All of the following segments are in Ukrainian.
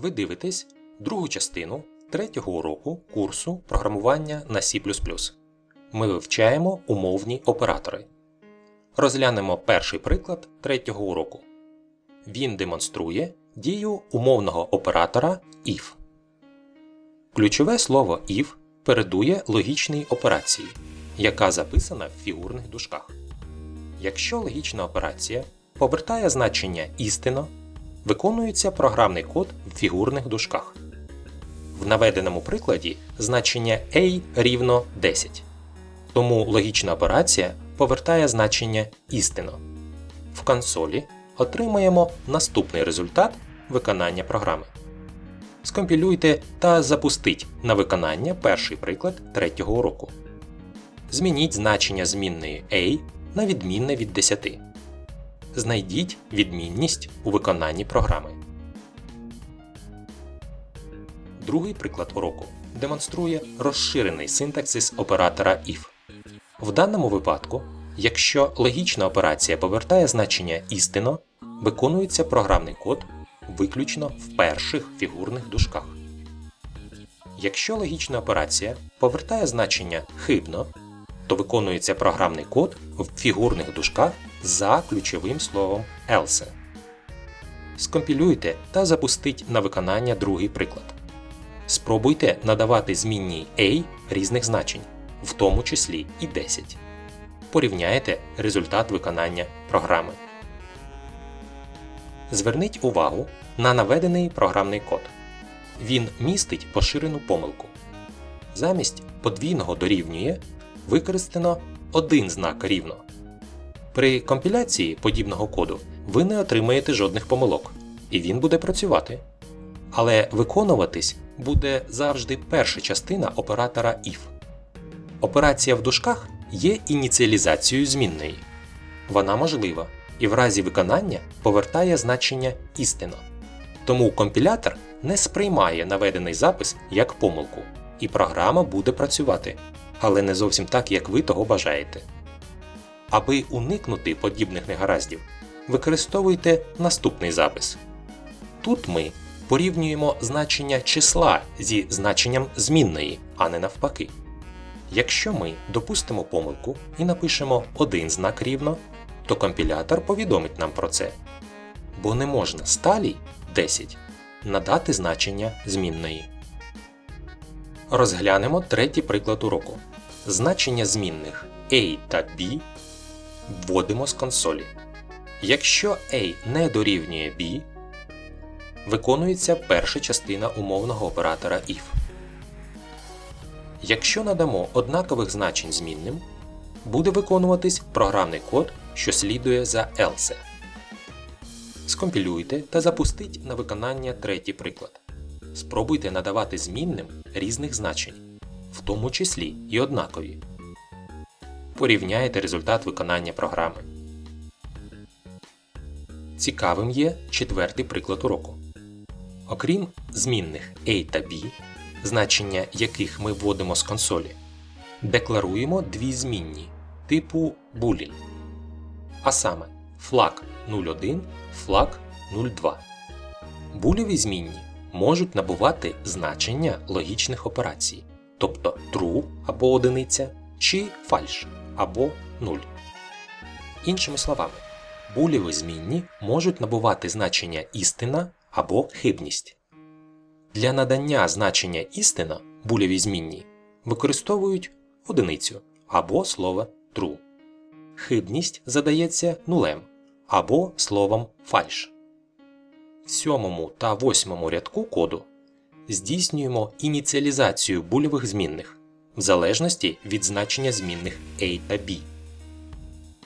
Ви дивитесь другу частину третього уроку курсу програмування на C. Ми вивчаємо умовні оператори. Розглянемо перший приклад третього уроку. Він демонструє дію умовного оператора if. Ключове слово if передує логічній операції, яка записана в фігурних дужках. Якщо логічна операція повертає значення істинно, виконується програмний код в фігурних дужках. В наведеному прикладі значення a рівно 10. Тому логічна операція повертає значення істинно. В консолі отримаємо наступний результат виконання програми. Скомпілюйте та запустіть на виконання перший приклад третього уроку. Змініть значення змінної a на відмінне від 10. Знайдіть відмінність у виконанні програми. Другий приклад уроку демонструє розширений синтаксис оператора if. В даному випадку, якщо логічна операція повертає значення істинно, виконується програмний код виключно в перших фігурних дужках. Якщо логічна операція повертає значення хибно, то виконується програмний код в фігурних дужках за ключовим словом else. Скомпілюйте та запустіть на виконання другий приклад. Спробуйте надавати змінній a різних значень, в тому числі і 10. Порівняйте результат виконання програми. Зверніть увагу на наведений програмний код. Він містить поширену помилку. Замість подвійного дорівнює використано один знак рівно. При компіляції подібного коду ви не отримаєте жодних помилок, і він буде працювати. Але виконуватись буде завжди перша частина оператора if. Операція в дужках є ініціалізацією змінної. Вона можлива і в разі виконання повертає значення істинно. Тому компілятор не сприймає наведений запис як помилку, і програма буде працювати, але не зовсім так, як ви того бажаєте. Аби уникнути подібних негараздів, використовуйте наступний запис. Тут ми порівнюємо значення числа зі значенням змінної, а не навпаки. Якщо ми допустимо помилку і напишемо один знак рівно, то компілятор повідомить нам про це. Бо не можна сталій 10 надати значення змінної. Розглянемо третій приклад уроку. Значення змінних a та b вводимо з консолі. Якщо a не дорівнює b, виконується перша частина умовного оператора if. Якщо надамо однакових значень змінним, буде виконуватись програмний код, що слідує за else. Скомпілюйте та запустіть на виконання третій приклад. Спробуйте надавати змінним різних значень, в тому числі і однакові. Порівняйте результат виконання програми. Цікавим є четвертий приклад уроку. Окрім змінних A та B, значення яких ми вводимо з консолі, декларуємо дві змінні типу boolean. А саме flag 01, flag 02. Булєві змінні можуть набувати значення логічних операцій, тобто true або одиниця чи false або 0. Іншими словами, булєві змінні можуть набувати значення істина або хибність. Для надання значення істина булєві змінні використовують одиницю або слово true. Хибність задається нулем або словом фальш. В сьомому та восьмому рядку коду здійснюємо ініціалізацію бульових змінних в залежності від значення змінних A та B.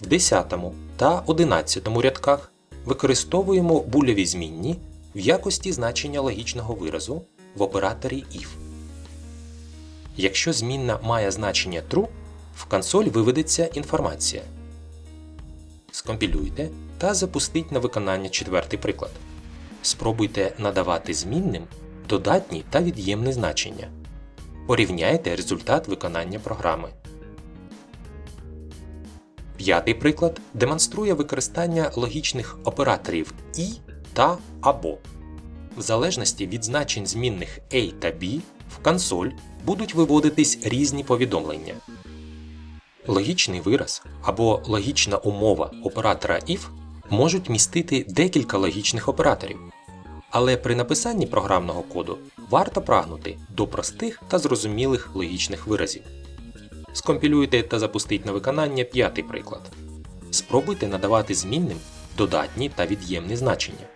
В 10 та 11 рядках використовуємо бульові змінні в якості значення логічного виразу в операторі if. Якщо змінна має значення true, в консоль виведеться інформація. Скомпілюйте та запустіть на виконання четвертий приклад. Спробуйте надавати змінним додатні та від'ємні значення. Порівняйте результат виконання програми. П'ятий приклад демонструє використання логічних операторів і та або. В залежності від значень змінних A та B в консоль будуть виводитись різні повідомлення. Логічний вираз або логічна умова оператора if можуть містити декілька логічних операторів. Але при написанні програмного коду варто прагнути до простих та зрозумілих логічних виразів. Скомпілюйте та запустіть на виконання п'ятий приклад. Спробуйте надавати змінним додатні та від'ємні значення.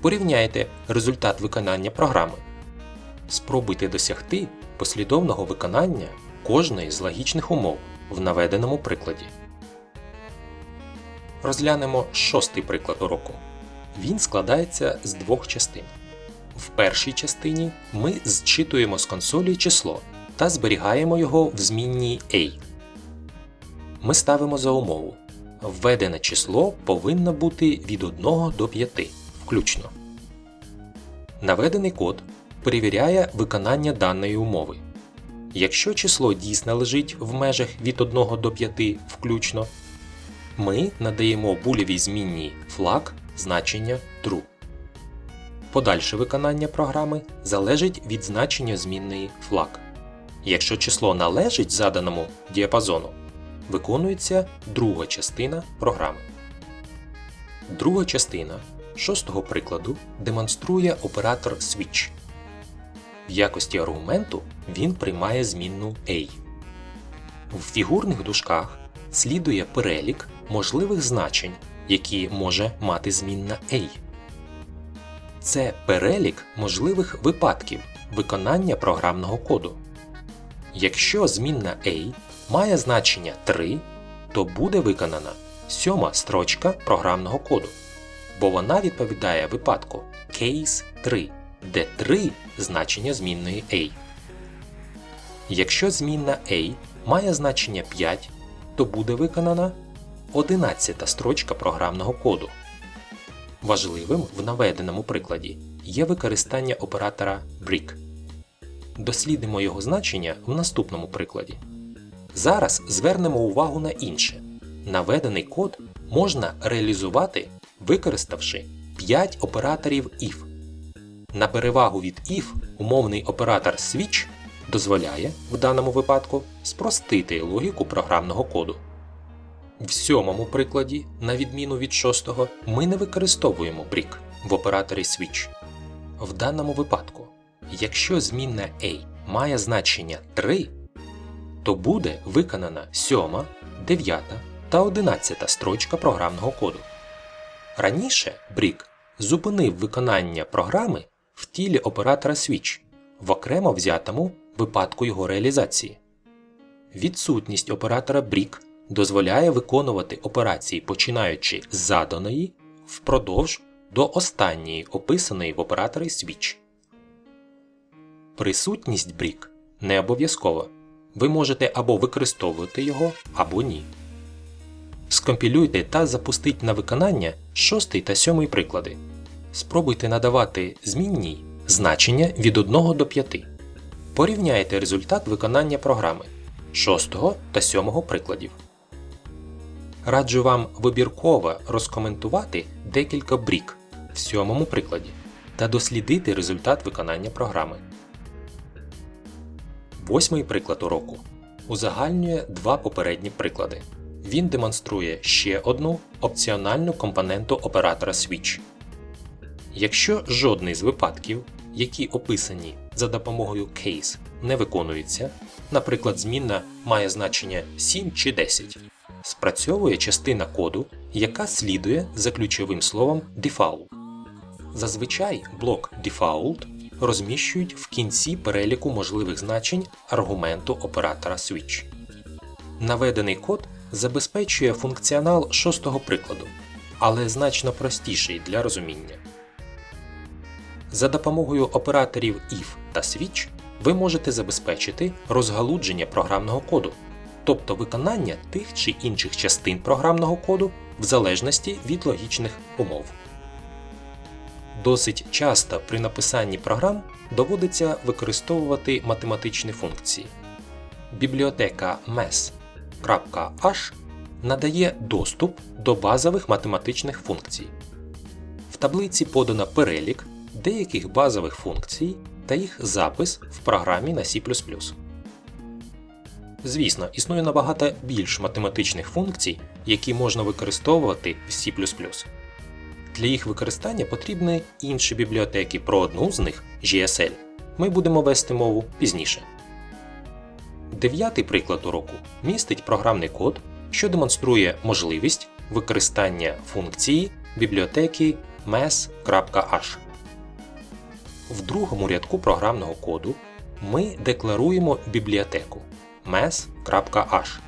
Порівняйте результат виконання програми. Спробуйте досягти послідовного виконання кожної з логічних умов в наведеному прикладі. Розглянемо шостий приклад уроку. Він складається з двох частин. В першій частині ми зчитуємо з консолі число та зберігаємо його в змінній A. Ми ставимо за умову. Введене число повинно бути від 1 до 5 включно. Наведений код перевіряє виконання даної умови. Якщо число дійсно лежить в межах від 1 до 5 включно, ми надаємо булевій змінній flag значення true. Подальше виконання програми залежить від значення змінної flag. Якщо число належить заданому діапазону, виконується друга частина програми. Друга частина шостого прикладу демонструє оператор switch. В якості аргументу він приймає змінну A. В фігурних дужках слідує перелік можливих значень, які може мати змінна A. Це перелік можливих випадків виконання програмного коду. Якщо змінна A має значення 3, то буде виконана сьома строчка програмного коду, бо вона відповідає випадку Case 3, де 3 значення змінної A. Якщо змінна A має значення 5, то буде виконана 11 строчка програмного коду. Важливим в наведеному прикладі є використання оператора BRIC. Дослідимо його значення в наступному прикладі. Зараз звернемо увагу на інше. Наведений код можна реалізувати, використавши 5 операторів if. На перевагу від if умовний оператор switch дозволяє в даному випадку спростити логіку програмного коду. В сьомому прикладі, на відміну від шостого, ми не використовуємо BRIC в операторі switch. В даному випадку, якщо змінна A має значення 3, то буде виконана 7, 9 та 11 строчка програмного коду. Раніше BRIC зупинив виконання програми в тілі оператора switch в окремо взятому випадку його реалізації. Відсутність оператора BRIC дозволяє виконувати операції починаючи з заданої впродовж до останньої описаної в операторі switch. Присутність BRIC не обов'язкова. Ви можете або використовувати його, або ні. Скомпілюйте та запустіть на виконання шостий та сьомий приклади. Спробуйте надавати змінній значення від 1 до 5. Порівняйте результат виконання програми 6 та 7 прикладів. Раджу вам вибірково розкоментувати декілька брік в сьомому прикладі та дослідити результат виконання програми. Восьмий приклад уроку узагальнює два попередні приклади. Він демонструє ще одну опціональну компоненту оператора Switch. Якщо жодний з випадків, які описані за допомогою case, не виконується, наприклад, змінна має значення 7 чи 10, спрацьовує частина коду, яка слідує за ключовим словом default. Зазвичай блок default розміщують в кінці переліку можливих значень аргументу оператора switch. Наведений код забезпечує функціонал шостого прикладу, але значно простіший для розуміння. За допомогою операторів if та switch ви можете забезпечити розгалудження програмного коду, тобто виконання тих чи інших частин програмного коду в залежності від логічних умов. Досить часто при написанні програм доводиться використовувати математичні функції. Бібліотека mes.h надає доступ до базових математичних функцій. В таблиці подано перелік деяких базових функцій та їх запис в програмі на C. Звісно, існує набагато більш математичних функцій, які можна використовувати в C. Для їх використання потрібні інші бібліотеки. Про одну з них GSL. Ми будемо вести мову пізніше. Дев'ятий приклад уроку містить програмний код, що демонструє можливість використання функції бібліотеки mes.h. В другому рядку програмного коду ми декларуємо бібліотеку mes.h.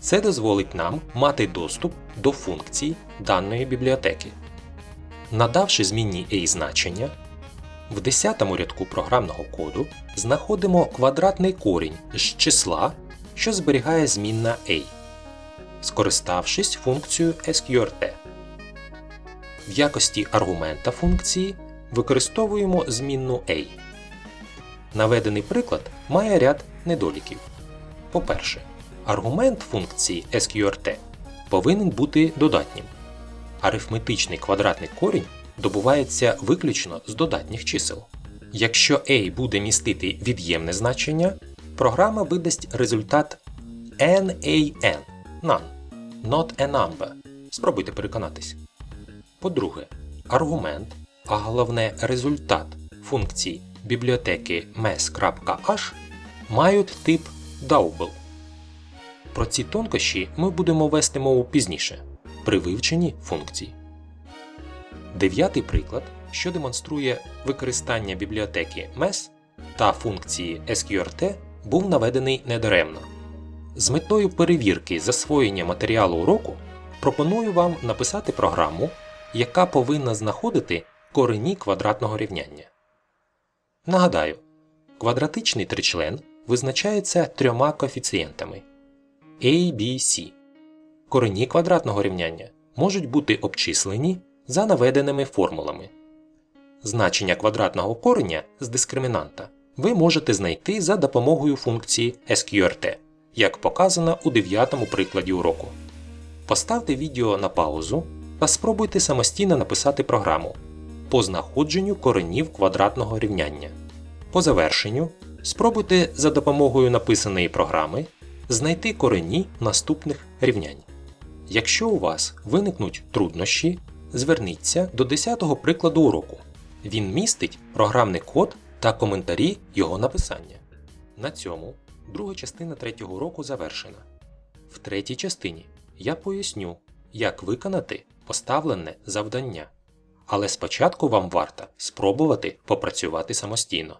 Це дозволить нам мати доступ до функцій даної бібліотеки. Надавши змінні a значення, в 10 рядку програмного коду знаходимо квадратний корінь з числа, що зберігає змінна a, скориставшись функцією sqrt. В якості аргумента функції використовуємо змінну a. Наведений приклад має ряд недоліків. По-перше, аргумент функції sqrt повинен бути додатнім. Арифметичний квадратний корінь добувається виключно з додатніх чисел. Якщо a буде містити від'ємне значення, програма видасть результат NaN none, not a number. Спробуйте переконатись. По-друге, аргумент, а головне результат функції бібліотеки mes.h мають тип double. Про ці тонкощі ми будемо вести мову пізніше при вивченні функцій. Дев'ятий приклад, що демонструє використання бібліотеки MES та функції SQRT, був наведений недаремно. З метою перевірки засвоєння матеріалу уроку пропоную вам написати програму, яка повинна знаходити корені квадратного рівняння. Нагадаю, квадратичний тричлен визначається трьома коефіцієнтами a, b, c. Корені квадратного рівняння можуть бути обчислені за наведеними формулами. Значення квадратного кореня з дискримінанта ви можете знайти за допомогою функції SQRT, як показано у 9 прикладі уроку. Поставте відео на паузу та спробуйте самостійно написати програму по знаходженню коренів квадратного рівняння. По завершенню спробуйте за допомогою написаної програми знайти корені наступних рівнянь. Якщо у вас виникнуть труднощі, зверніться до 10-го прикладу уроку. Він містить програмний код та коментарі його написання. На цьому друга частина третього уроку завершена. В третій частині я поясню, як виконати поставлене завдання. Але спочатку вам варто спробувати попрацювати самостійно.